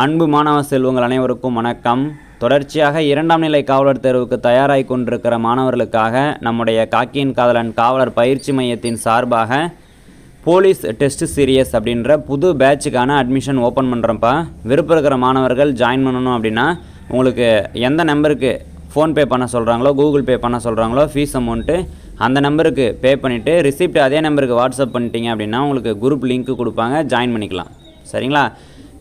அன்பு மாணவ செல்வங்கள் அனைவருக்கும் வணக்கம். தொடர்ச்சியாக இரண்டாம் நிலை காவலர் தேர்வுக்கு தயாராகி கொண்டிருக்கிற மாணவர்களுக்காக நம்முடைய காக்கியின் காதலன் காவலர் பயிற்சி மையத்தின் சார்பாக போலீஸ் டெஸ்ட் சீரியஸ் அப்படின்ற புது பேட்சுக்கான அட்மிஷன் ஓப்பன் பண்ணுறப்பா விருப்பம் இருக்கிற மாணவர்கள் ஜாயின் பண்ணணும் அப்படின்னா உங்களுக்கு எந்த நம்பருக்கு ஃபோன்பே பண்ண சொல்கிறாங்களோ கூகுள் பே பண்ண சொல்கிறாங்களோ ஃபீஸ் அமௌண்ட்டு அந்த நம்பருக்கு பே பண்ணிவிட்டு ரிசிப்ட் அதே நம்பருக்கு வாட்ஸ்அப் பண்ணிட்டீங்க அப்படின்னா உங்களுக்கு குரூப் லிங்க் கொடுப்பாங்க ஜாயின் பண்ணிக்கலாம். சரிங்களா?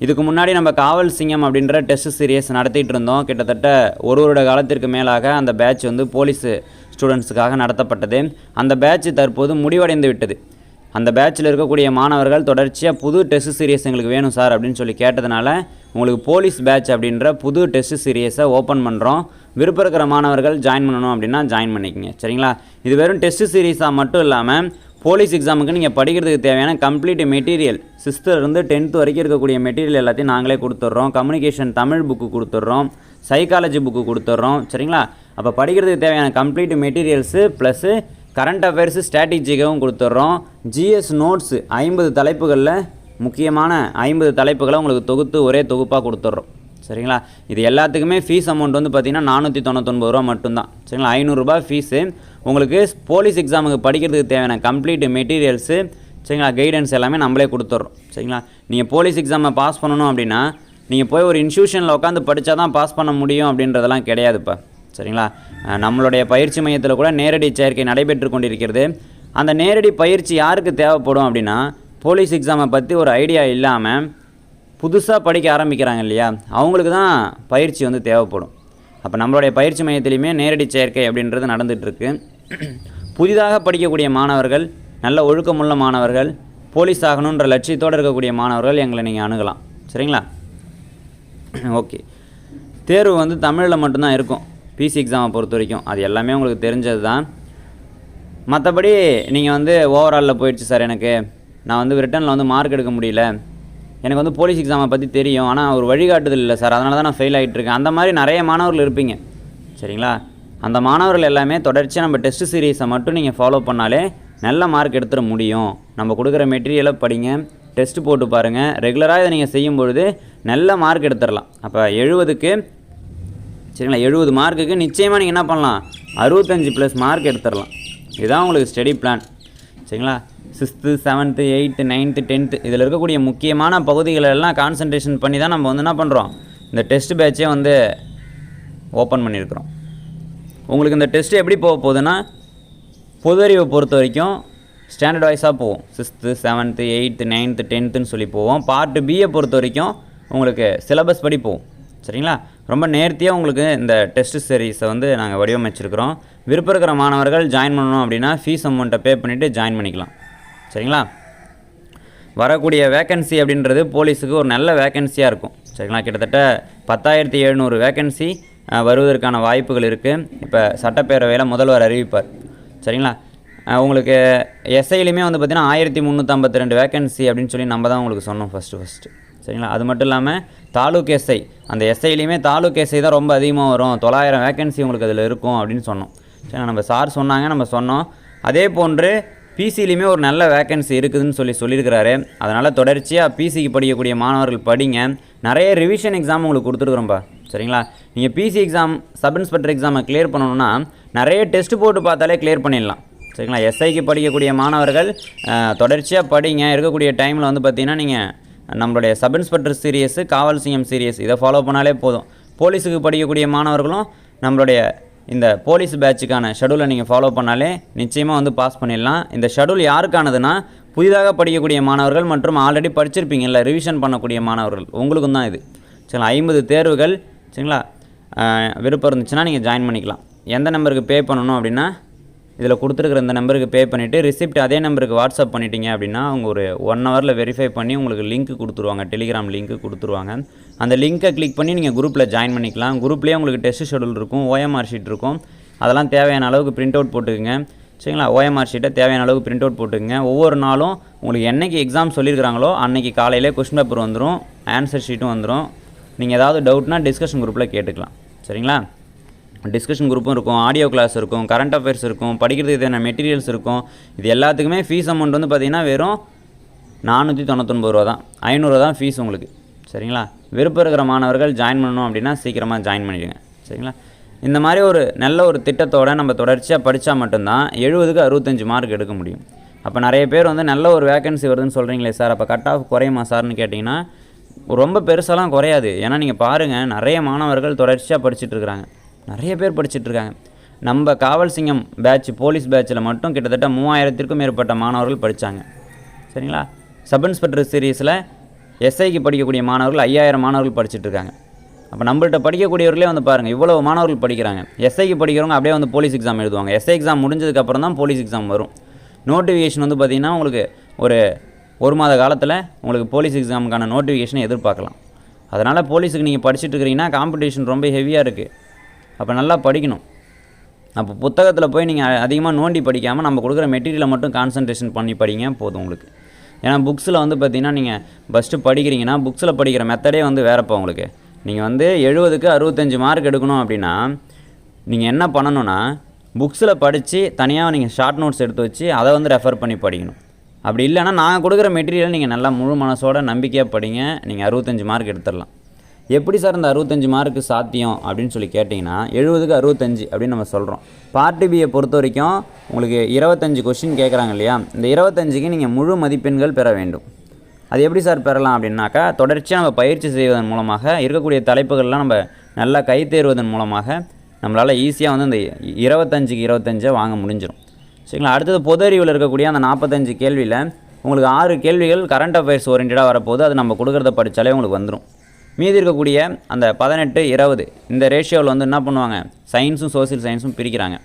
இதுக்கு முன்னாடி நம்ம காவல் சிங்கம் அப்படின்ற டெஸ்ட் சீரியஸ் நடத்திட்டு இருந்தோம். கிட்டத்தட்ட ஒரு வருட காலத்திற்கு மேலாக அந்த பேட்ச் வந்து போலீஸ் ஸ்டூடெண்ட்ஸுக்காக நடத்தப்பட்டது. அந்த பேட்ச் தற்போது முடிவடைந்து விட்டது. அந்த பேட்சில் இருக்கக்கூடிய மாணவர்கள் தொடர்ச்சியாக புது டெஸ்ட் சீரியஸ் எங்களுக்கு வேணும் சார் அப்படின்னு சொல்லி கேட்டதுனால உங்களுக்கு போலீஸ் பேட்ச் அப்படின்ற புது டெஸ்ட் சீரியஸை ஓப்பன் பண்ணுறோம் விருப்பம் இருக்கிற மாணவர்கள் ஜாயின் பண்ணணும் அப்படின்னா ஜாயின் பண்ணிக்கங்க. சரிங்களா? இது வெறும் டெஸ்ட் சீரியஸாக மட்டும் இல்லாமல் போலீஸ் எக்ஸாமுக்கு நீங்கள் படிக்கிறதுக்கு தேவையான கம்ப்ளீட் மெட்டீரியல் சிக்ஸ்த்துலேருந்து டென்த்து வரைக்கும் இருக்கக்கூடிய மெட்டீரியல் எல்லாத்தையும் நாங்களே கொடுத்துட்றோம். கம்யூனிகேஷன் தமிழ் புக்கு கொடுத்துட்றோம். சைக்காலஜி புக்கு கொடுத்துட்றோம். சரிங்களா? அப்போ படிக்கிறதுக்கு தேவையான complete materials plus current affairs ஸ்ட்ராட்டஜிக்காகவும் கொடுத்துட்றோம். ஜிஎஸ் நோட்ஸு ஐம்பது தலைப்புகளில் முக்கியமான ஐம்பது தலைப்புகளை உங்களுக்கு தொகுத்து ஒரே தொகுப்பாக கொடுத்துட்றோம். சரிங்களா? இது எல்லாத்துக்குமே ஃபீஸ் அமௌண்ட் வந்து பார்த்திங்கன்னா நானூற்றி தொண்ணூத்தொன்பது ரூபா மட்டும்தான். சரிங்களா? ஐநூறுரூபா ஃபீஸு உங்களுக்கு போலீஸ் எக்ஸாமுக்கு படிக்கிறதுக்கு தேவையான கம்ப்ளீட் மெட்டீரியல்ஸு சரிங்களா கைடன்ஸ் எல்லாமே நம்மளே கொடுத்துட்றோம் சரிங்களா? நீங்கள் போலீஸ் எக்ஸாமை பாஸ் பண்ணணும் அப்படின்னா நீங்கள் போய் ஒரு இன்ஸ்டியூஷனில் உட்காந்து படித்தா தான் பாஸ் பண்ண முடியும் அப்படின்றதெல்லாம் கிடையாதுப்பா. சரிங்களா? நம்மளுடைய பயிற்சி மையத்தில் கூட நேரடி சேர்க்கை நடைபெற்று கொண்டிருக்கிறது. அந்த நேரடி பயிற்சி யாருக்கு தேவைப்படும் அப்படின்னா போலீஸ் எக்ஸாமை பற்றி ஒரு ஐடியா இல்லாமல் புதுசாக படிக்க ஆரம்பிக்கிறாங்க இல்லையா? அவங்களுக்கு தான் பயிற்சி வந்து தேவைப்படும். அப்போ நம்மளுடைய பயிற்சி மையத்திலையுமே நேரடி சேர்க்கை அப்படின்றது நடந்துகிட்ருக்கு புதிதாக படிக்கக்கூடிய மாணவர்கள் நல்ல ஒழுக்கமுள்ள மாணவர்கள் போலீஸ் ஆகணுன்ற லட்சியத்தோடு இருக்கக்கூடிய மாணவர்கள் எங்களை நீங்கள் அணுகலாம். சரிங்களா? ஓகே. தேர்வு வந்து தமிழில் மட்டும்தான் இருக்கும். பிசி எக்ஸாமை பொறுத்த வரைக்கும். அது எல்லாமே உங்களுக்கு தெரிஞ்சது தான். மற்றபடி நீங்கள் வந்து ஓவராலில் போயிடுச்சு சார் எனக்கு. நான் வந்து ரிட்டனில் வந்து மார்க் எடுக்க முடியல. எனக்கு வந்து போலீஸ் எக்ஸாமை பற்றி தெரியும். ஆனால் ஒரு வழிகாட்டுதல் இல்லை சார் அதனால தான் நான் ஃபெயில் ஆகிட்டு இருக்கேன். அந்த மாதிரி நிறைய மாணவர்கள் இருப்பீங்க. சரிங்களா? அந்த மாணவர்கள் எல்லாமே தொடர்ச்சியாக நம்ம டெஸ்ட் சீரீஸை மட்டும் நீங்கள் ஃபாலோ பண்ணாலே நல்ல மார்க் எடுத்துட முடியும். நம்ம கொடுக்குற மெட்டீரியலை படிங்க டெஸ்ட் போட்டு பாருங்கள் ரெகுலராக இதை நீங்கள் செய்யும் பொழுது நல்ல மார்க் எடுத்துடலாம். அப்போ எழுபதுக்கு சரிங்களா? எழுபது மார்க்குக்கு நிச்சயமாக நீங்கள் என்ன பண்ணலாம்? அறுபத்தஞ்சு ப்ளஸ் மார்க் எடுத்துடலாம். இதுதான் உங்களுக்கு ஸ்டடி பிளான் சரிங்களா? Sixth seventh eighth ninth tenth இதில் இருக்கக்கூடிய முக்கியமான பகுதிகளெல்லாம் கான்சன்ட்ரேஷன் பண்ணி தான் நம்ம வந்து என்ன பண்ணுறோம் இந்த டெஸ்ட் பேட்சே வந்து ஓப்பன் பண்ணியிருக்கிறோம். உங்களுக்கு இந்த டெஸ்ட்டு எப்படி போக போகுதுன்னா பொது அறிவை பொறுத்த வரைக்கும் ஸ்டாண்டர்ட் வைஸாக போவோம் சிக்ஸ்த்து செவன்த்து எயித்து நைன்த்து டென்த்துன்னு சொல்லி போவோம். பார்ட்டு பியை பொறுத்த வரைக்கும் உங்களுக்கு சிலபஸ் படி போவோம் சரிங்களா? ரொம்ப நேர்த்தியாக உங்களுக்கு இந்த டெஸ்ட் சீரீஸை வந்து நாங்கள் வடிவமைச்சிருக்கிறோம். விருப்பம் இருக்கிற மாணவர்கள் ஜாயின் பண்ணணும் அப்படின்னா ஃபீஸ் அமௌண்ட்டை பே பண்ணிவிட்டு ஜாயின் பண்ணிக்கலாம். சரிங்களா? வரக்கூடிய வேக்கன்சி அப்படின்றது போலீஸுக்கு ஒரு நல்ல வேக்கன்சியாக இருக்கும். சரிங்களா? கிட்டத்தட்ட பத்தாயிரத்தி எழுநூறு வேக்கன்சி வருவதற்கான வாய்ப்புகள் இருக்குது இப்போ சட்டப்பேரவையில் முதல்வர் அறிவிப்பார். சரிங்களா? உங்களுக்கு எஸ்ஐலையுமே வந்து பார்த்திங்கன்னா ஆயிரத்தி முந்நூற்றம்பத்தி ரெண்டு வேக்கன்சி அப்படின்னு சொல்லி நம்ம தான் உங்களுக்கு சொன்னோம் ஃபஸ்ட்டு ஃபஸ்ட்டு சரிங்களா? அது மட்டும் இல்லாமல் தாலுக் எஸ்ஐ அந்த எஸ்ஐலையுமே தாலுக் எஸ்ஐ தான் ரொம்ப அதிகமாக வரும். தொள்ளாயிரம் வேக்கன்சி உங்களுக்கு அதில் இருக்கும் அப்படின்னு சொன்னோம். சரி நம்ம சார் சொன்னாங்க நம்ம சொன்னோம். அதே போன்று பிசிலையுமே ஒரு நல்ல வேக்கன்சி இருக்குதுன்னு சொல்லி சொல்லியிருக்கிறாரு. அதனால் தொடர்ச்சியாக பிசிக்கு படிக்கக்கூடிய மாணவர்கள் படிங்க. நிறைய ரிவிஷன் எக்ஸாம் உங்களுக்கு கொடுத்துருக்குறோம்ப்பா சரிங்களா? நீங்கள் பிசி எக்ஸாம் சப் இன்ஸ்பெக்டர் எக்ஸாமை கிளியர் பண்ணணுன்னா நிறைய டெஸ்ட் போட்டு பார்த்தாலே கிளியர் பண்ணிடலாம். சரிங்களா? எஸ்ஐக்கு படிக்கக்கூடிய மாணவர்கள் தொடர்ச்சியாக படிங்க. இருக்கக்கூடிய டைமில் வந்து பார்த்திங்கன்னா நீங்கள் நம்மளுடைய சப் இன்ஸ்பெக்டர் சீரியஸு காவல் சிஎம் சீரியஸ் இதை ஃபாலோ பண்ணாலே போதும். போலீஸுக்கு படிக்கக்கூடிய மாணவர்களும் நம்மளுடைய இந்த போலீஸ் பேட்சுக்கான ஷெடியூலை நீங்கள் ஃபாலோ பண்ணாலே நிச்சயமாக வந்து பாஸ் பண்ணிடலாம். இந்த ஷெடியூல் யாருக்கானதுன்னா புதிதாக படிக்கக்கூடிய மாணவர்கள் மற்றும் ஆல்ரெடி படிச்சிருப்பீங்கள்ல ரிவிஷன் பண்ணக்கூடிய மாணவர்கள். உங்களுக்கும் தான் இது. சரிங்களா? ஐம்பது தேர்வுகள் சரிங்களா? விருப்பம் இருந்துச்சுன்னா நீங்கள் ஜாயின் பண்ணிக்கலாம். எந்த நம்பருக்கு பே பண்ணணும் அப்படின்னா இதில் கொடுத்துருக்குற இந்த நம்பருக்கு பே பண்ணிவிட்டு ரிசிப்ட் அதே நம்பருக்கு வாட்ஸ்அப் பண்ணிட்டீங்க அப்படின்னா அவங்க ஒரு ஒன் ஹவரில் வெரிஃபை பண்ணி உங்களுக்கு லிங்க் கொடுத்துருவாங்க. டெலிகிராம் லிங்க் கொடுத்துருவாங்க. அந்த லிங்க்கை கிளிக் பண்ணி நீங்கள் குரூப்பில் ஜாயின் பண்ணிக்கலாம். குரூப்லேயே உங்களுக்கு டெஸ்ட் ஷெடியூல் இருக்கும் ஓஎம்ஆர் ஷீட் இருக்கும். அதெல்லாம் தேவையான அளவுக்கு பிரிண்ட் அவுட் போட்டுக்கோங்க. சரிங்களா? ஓஎம்ஆர் ஷீட்டை தேவையான அளவுக்கு பிரிண்ட் அவுட் போட்டுக்கோங்க. ஒவ்வொரு நாளும் உங்களுக்கு என்றைக்கு எக்ஸாம் சொல்லியிருக்கிறாங்களோ அன்னைக்கு காலையிலே கொஸ்டின் பேப்பர் வந்துடும் ஆன்சர் ஷீட்டும் வந்துடும் நீங்கள் ஏதாவது டவுட்னா டிஸ்கஷன் குரூப்பில் கேட்டுக்கலாம். சரிங்களா? டிஸ்கஷன் குரூப்பும் இருக்கும் ஆடியோ கிளாஸ் இருக்கும் கரண்ட் அஃபேர்ஸ் இருக்கும் படிக்கிறதுக்கு தேவையான மெட்டீரியல்ஸ் இருக்கும். இது எல்லாத்துக்குமே ஃபீஸ் அமௌண்ட் வந்து பார்த்திங்கன்னா வெறும் நானூற்றி தொண்ணூத்தொம்பது ரூபா தான். ஐநூறுரூவா தான் ஃபீஸ் உங்களுக்கு. சரிங்களா? விருப்பம் இருக்கிற மாணவர்கள் ஜாயின் பண்ணணும் அப்படின்னா சீக்கிரமாக ஜாயின் பண்ணிடுங்க சரிங்களா? இந்த மாதிரி ஒரு நல்ல ஒரு திட்டத்தோட நம்ம தொடர்ச்சியாக படித்தா மட்டும்தான் எழுபதுக்கு அறுபத்தஞ்சு மார்க் எடுக்க முடியும். அப்போ நிறைய பேர் வந்து நல்ல ஒரு வேகன்சி வருதுன்னு சொல்கிறீங்களே சார் அப்போ கட் ஆஃப் குறையுமா சார்னு கேட்டிங்கன்னா ரொம்ப பெருசாலாம் குறையாது. ஏன்னா நீங்கள் பாருங்கள் நிறைய மாணவர்கள் தொடர்ச்சியாக படிச்சுட்டு இருக்கிறாங்க நிறைய பேர் படிச்சுட்டு இருக்காங்க நம்ம காவல் சிங்கம் பேட்ச் போலீஸ் பேட்சில் மட்டும் கிட்டத்தட்ட மூவாயிரத்திற்கும் மேற்பட்ட மாணவர்கள் படித்தாங்க சரிங்களா? சப் இன்ஸ்பெக்டர் சீரீஸில் எஸ்ஐக்கு படிக்கக்கூடிய மாணவர்கள் ஐயாயிரம் மாணவர்கள் படிச்சுட்டு இருக்காங்க அப்போ நம்மள்ட்ட படிக்கக்கூடியவர்களே வந்து பாருங்கள் இவ்வளோ மாணவர்கள் படிக்கிறாங்க. எஸ்ஐக்கு படிக்கிறவங்க அப்படியே வந்து போலீஸ் எக்ஸாம் எழுதுவாங்க. எஸ்ஐ எக்ஸாம் முடிஞ்சதுக்கப்புறம் தான் போலீஸ் எக்ஸாம் வரும். நோட்டிஃபிகேஷன் வந்து பார்த்திங்கன்னா உங்களுக்கு ஒரு ஒரு மாத காலத்தில் உங்களுக்கு போலீஸ் எக்ஸாமுக்கான நோட்டிஃபிகேஷனை எதிர்பார்க்கலாம். அதனால் போலீஸுக்கு நீங்கள் படிச்சுட்டு இருக்கிறீங்கன்னா காம்படிஷன் ரொம்ப ஹெவியாக இருக்குது அப்போ நல்லா படிக்கணும். அப்போ புத்தகத்தில் போய் நீங்கள் அதிகமாக நோண்டி படிக்காமல் நம்ம கொடுக்குற மெட்டீரியலை மட்டும் கான்சன்ட்ரேஷன் பண்ணி படிங்க போதும் உங்களுக்கு. ஏன்னா புக்ஸில் வந்து பார்த்தீங்கன்னா நீங்கள் ஃபஸ்ட்டு படிக்கிறீங்கன்னா புக்ஸில் படிக்கிற மெத்தடே வந்து வேறப்போ உங்களுக்கு. நீங்கள் வந்து எழுபதுக்கு அறுபத்தஞ்சு மார்க் எடுக்கணும் அப்படின்னா நீங்கள் என்ன பண்ணணும்னா புக்ஸில் படித்து தனியாக நீங்கள் ஷார்ட் நோட்ஸ் எடுத்து வச்சு அதை வந்து ரெஃபர் பண்ணி படிக்கணும். அப்படி இல்லைன்னா நாங்கள் கொடுக்குற மெட்டீரியல் நீங்கள் நல்லா முழு மனசோட நம்பிக்கையாக படிங்க. நீங்கள் அறுபத்தஞ்சு மார்க் எடுத்துடலாம். எப்படி சார் இந்த அறுபத்தஞ்சு மார்க்கு சாத்தியம் அப்படின்னு சொல்லி கேட்டிங்கன்னா எழுபதுக்கு அறுபத்தஞ்சு அப்படின்னு நம்ம சொல்கிறோம் பார்ட்டி பியை பொறுத்த வரைக்கும் உங்களுக்கு இருபத்தஞ்சு கொஷின் கேட்குறாங்க இல்லையா? இந்த இருபத்தஞ்சுக்கு நீங்கள் முழு மதிப்பெண்கள் பெற வேண்டும். அது எப்படி சார் பெறலாம் அப்படின்னாக்கா தொடர்ச்சியாக நம்ம பயிற்சி செய்வதன் மூலமாக இருக்கக்கூடிய தலைப்புகள்லாம் நம்ம நல்லா கைத்தேறுவதன் மூலமாக நம்மளால் ஈஸியாக வந்து இந்த இருபத்தஞ்சுக்கு இருபத்தஞ்சை வாங்க முடிஞ்சிடும் சரிங்களா? அடுத்தது பொது அறிவில் இருக்கக்கூடிய அந்த நாற்பத்தஞ்சு கேள்வியில் உங்களுக்கு ஆறு கேள்விகள் கரண்ட் அஃபேர்ஸ் ஓரியன்டாக வரப்போது அது நம்ம கொடுக்குறத படித்தாலே உங்களுக்கு வந்துடும் மீதி இருக்கக்கூடிய அந்த பதினெட்டு இருபது இந்த ரேஷியோவில் வந்து என்ன பண்ணுவாங்க? சயின்ஸும் சோசியல் சயின்ஸும் பிரிக்கிறாங்க.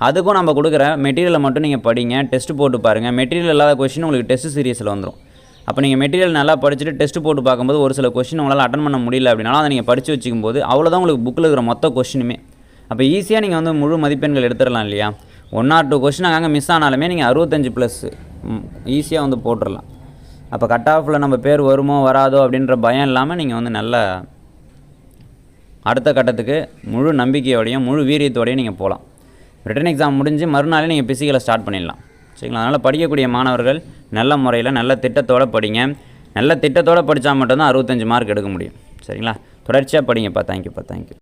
அதுக்கும் நம்ம கொடுக்குற மெட்டீரியலை மட்டும் நீங்கள் படிங்க டெஸ்ட் போட்டு பாருங்கள் மெட்டீரியல் இல்லாத கொஷின் உங்களுக்கு டெஸ்ட் சீரியஸில் வந்துடும் அப்போ நீங்கள் மெட்டீரியல் நல்லா படிச்சுட்டு டெஸ்ட் போட்டு பார்க்கும்போது ஒரு சில கொஷின் உங்களால் அட்டன் பண்ண முடியல அப்படின்னாலும் அதை நீங்கள் படித்து வச்சுக்கும் போது அவ்வளோதான் உங்களுக்கு புக்கில் இருக்கிற மொத்த கொஷினுமே அப்போ ஈஸியாக நீங்கள் வந்து முழு மதிப்பெண்கள் எடுத்துடலாம் இல்லையா? ஒன் ஆர் டூ கொஷின் அங்கங்கே மிஸ் ஆனாலுமே நீங்கள் அறுபத்தஞ்சு ப்ளஸ் ஈஸியாக வந்து போட்டுடலாம் அப்போ கட் ஆஃபில் நம்ம பேர் வருமோ வராதோ அப்படின்ற பயம் இல்லாமல் நீங்கள் வந்து நல்ல அடுத்த கட்டத்துக்கு முழு நம்பிக்கையோடையும் முழு வீரியத்தோடையும் நீங்கள் போகலாம் ரிட்டன் எக்ஸாம் முடிஞ்சு மறுநாளே நீங்கள் பிசிக்கலை ஸ்டார்ட் பண்ணிடலாம். சரிங்களா? அதனால் படிக்கக்கூடிய மாணவர்கள் நல்ல முறையில் நல்ல திட்டத்தோடு படிங்க. நல்ல திட்டத்தோடு படித்தா மட்டும்தான் அறுபத்தஞ்சு மார்க் எடுக்க முடியும். சரிங்களா? தொடர்ச்சியாக படிங்கப்பா. தேங்க்யூப்பா தேங்க்யூ